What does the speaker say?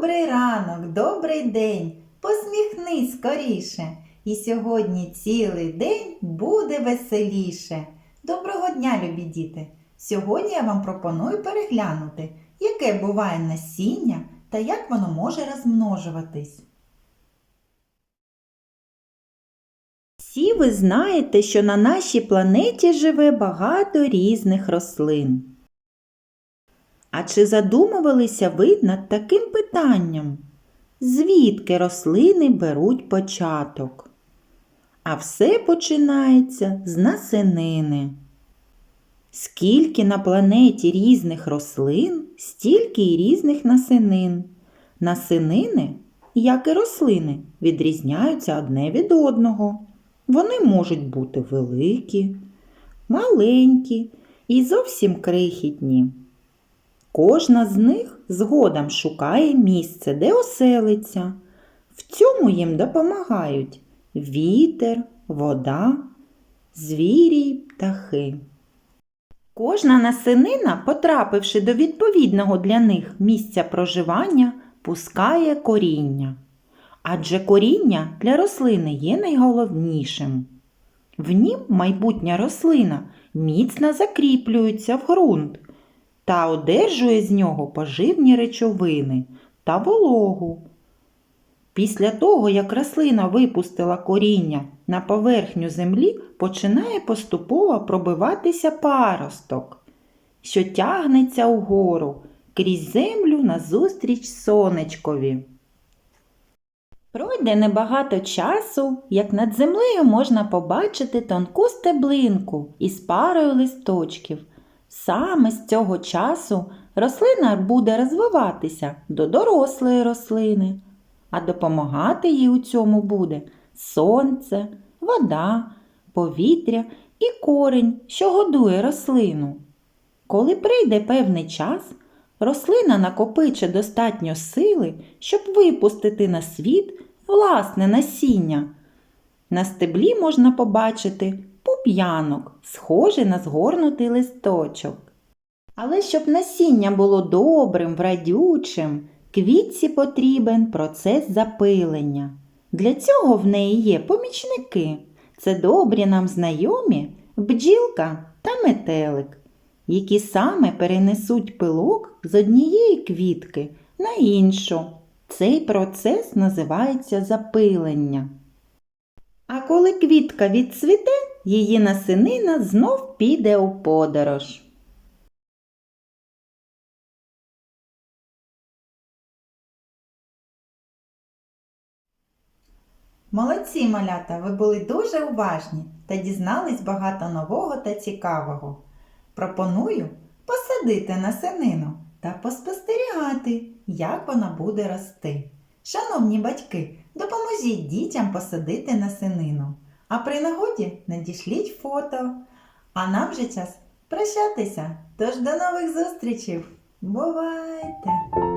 Добрий ранок, добрий день, посміхнись скоріше. І сьогодні цілий день буде веселіше. Доброго дня, любі діти! Сьогодні я вам пропоную переглянути, яке буває насіння та як воно може розмножуватись. Всі ви знаєте, що на нашій планеті живе багато різних рослин. А чи задумувалися ви над таким питанням? Звідки рослини беруть початок? А все починається з насенини. Скільки на планеті різних рослин, стільки й різних насенин. Насенини, як і рослини, відрізняються одне від одного. Вони можуть бути великі, маленькі і зовсім крихітні. Кожна з них згодом шукає місце, де оселиться. В цьому їм допомагають вітер, вода, звірі й птахи. Кожна насенина, потрапивши до відповідного для них місця проживання, пускає коріння. Адже коріння для рослини є найголовнішим. В нім майбутня рослина міцно закріплюється в ґрунт та одержує з нього поживні речовини та вологу. Після того, як рослина випустила коріння на поверхню землі, починає поступово пробиватися паросток, що тягнеться угору крізь землю назустріч сонечкові. Пройде небагато часу, як над землею можна побачити тонку стеблинку із парою листочків. Саме з цього часу рослина буде розвиватися до дорослої рослини, а допомагати їй у цьому буде сонце, вода, повітря і корінь, що годує рослину. Коли прийде певний час, рослина накопиче достатньо сили, щоб випустити на світ власне насіння. На стеблі можна побачити пуп'янок, схожий на згорнутий листочок. Але щоб насіння було добрим, врадючим, квітці потрібен процес запилення. Для цього в неї є помічники. Це добрі нам знайомі бджілка та метелик, які саме перенесуть пилок з однієї квітки на іншу. Цей процес називається запилення. А коли квітка відцвіте, її насинина знов піде у подорож. Молодці, малята, ви були дуже уважні та дізнались багато нового та цікавого. Пропоную посадити насенину та поспостерігати, як вона буде рости. Шановні батьки, допоможіть дітям посадити насенину, а при нагоді надішліть фото. А нам же час прощатися. Тож до нових зустрічей! Бувайте!